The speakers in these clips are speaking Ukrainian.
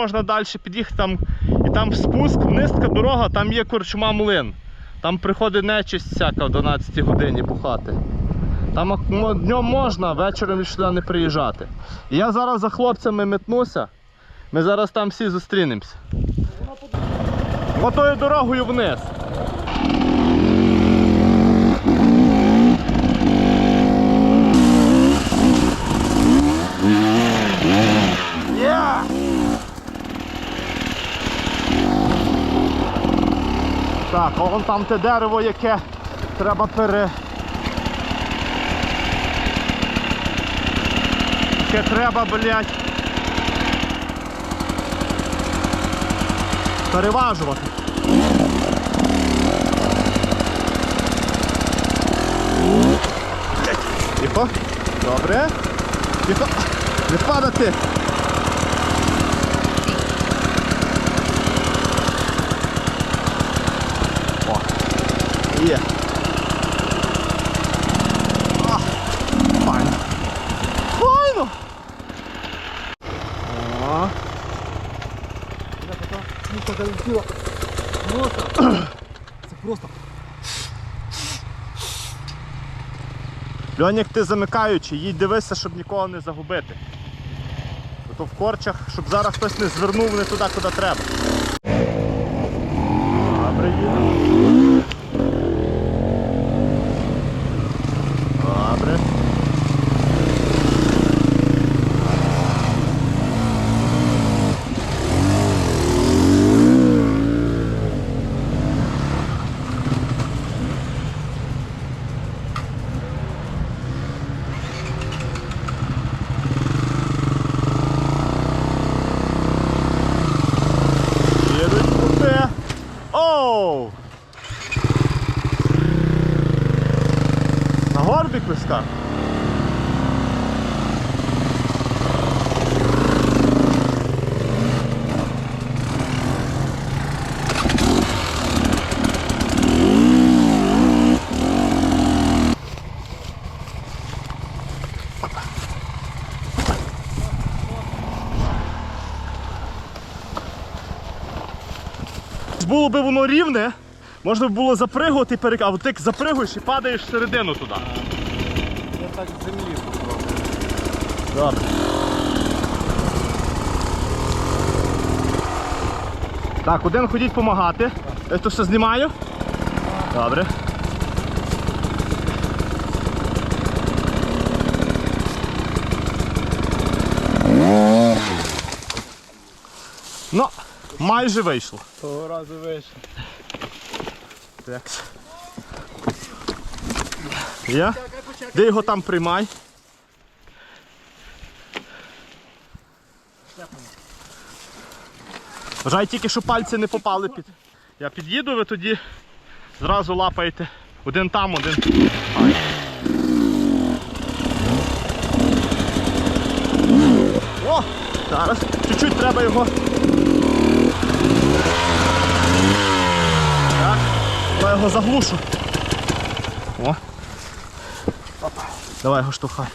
можна далі під'їхати там, і там спуск, низка дорога, там є корчма млин. Там приходить нечисть всяка в 12 годині бухати. Там днем можна, вечором сюди не приїжджати. І я зараз за хлопцями метнуся. Ми зараз там всі зустрінемося. Отою дорогою вниз. Yeah! Так, а вон там те дерево, яке треба пере. Яке треба, блядь. Переважувати. Тихо. Добре. Тихо. Не падати. Є. А, Файно. Файно. О. Залетіло. Просто. Це просто. Льонік, ти замикаючий, їдь дивися, щоб нікого не загубити. То в корчах, щоб зараз хтось не звернув не туди, куди треба. Добре, їдемо. Добре. Їдуть куди? Оу! На горбик виска. Було би воно рівне, можна було запригувати і перек... А от ти запригуєш і падаєш всередину туди. Я так землі попробую. Добре. Так, один ходіть допомагати. Я то все знімаю. Добре. Ну, майже вийшло. Того разу вийшло. Є? Де його там приймай? Вважай тільки, що пальці не попали під. Я під'їду, ви тоді зразу лапаєте. Один там, один. О! Зараз чуть-чуть треба його. Його заглушу. О. Опа. Давай його штовхай.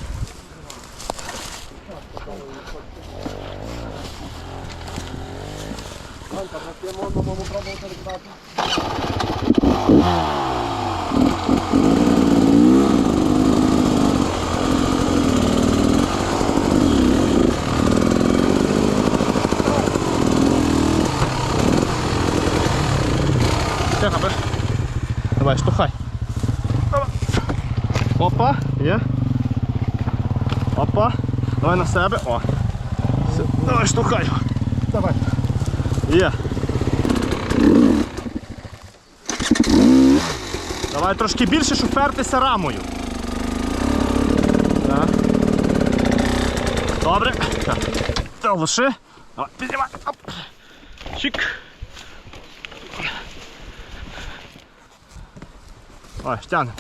Тихо, бери. Давай. Давай. Опа, є. Опа. Давай на себе. О. Давай, його. Давай. Є. Давай трошки більше, щоб впертися рамою. Так. Добре. Так. Та лиши. Давай, піднімай. Оп. Чик. Ой, тягне.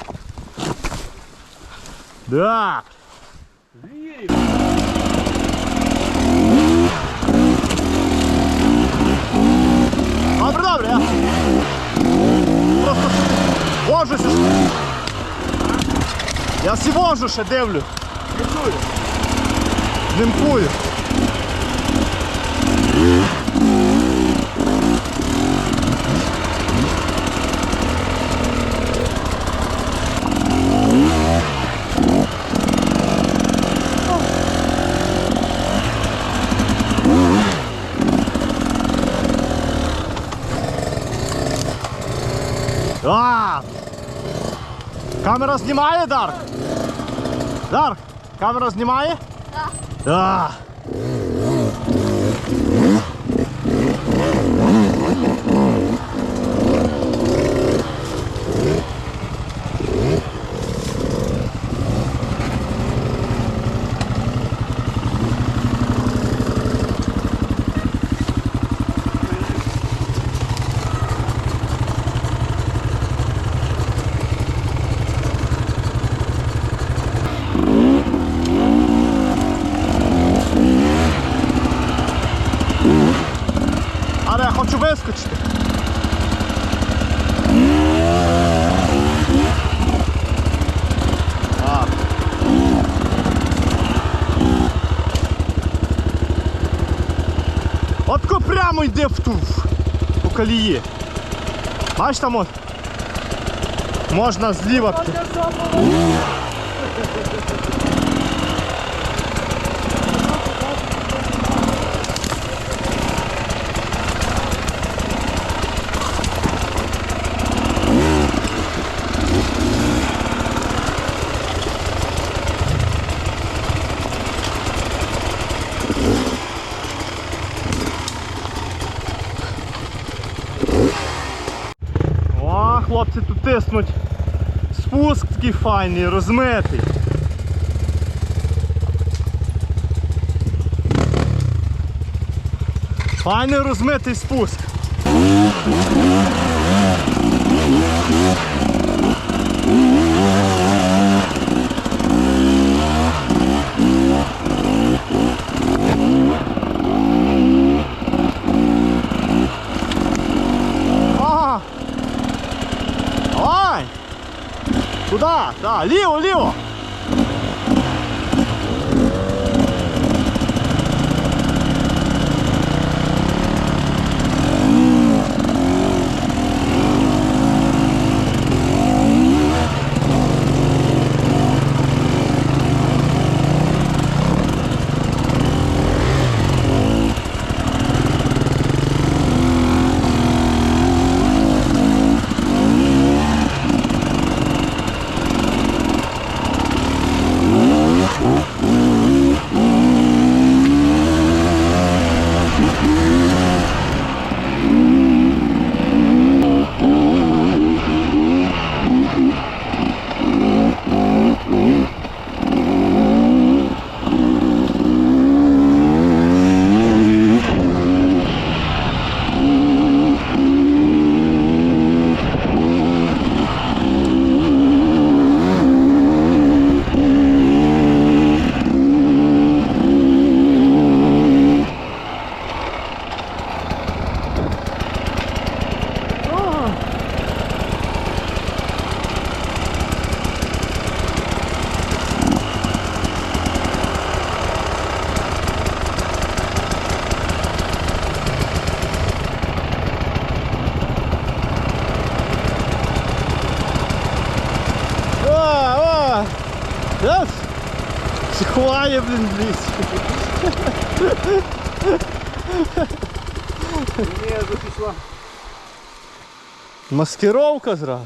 Да. Добре, добре, я просто вожуся. Я сі вожу ще дивлю. А! Камера знімає, Дарк? Дарк, камера знімає? Так. Да. вискочити. Так. Отко прямо йде в ту по колії. Бачиш там от? Можна зліва. Хлопці тут тиснуть. Спуск такий файний, розмитий. Файний розмитий спуск. Ага. 六六。Ховає, блін, в лісі. Ні, запішла. Маскировка зразу.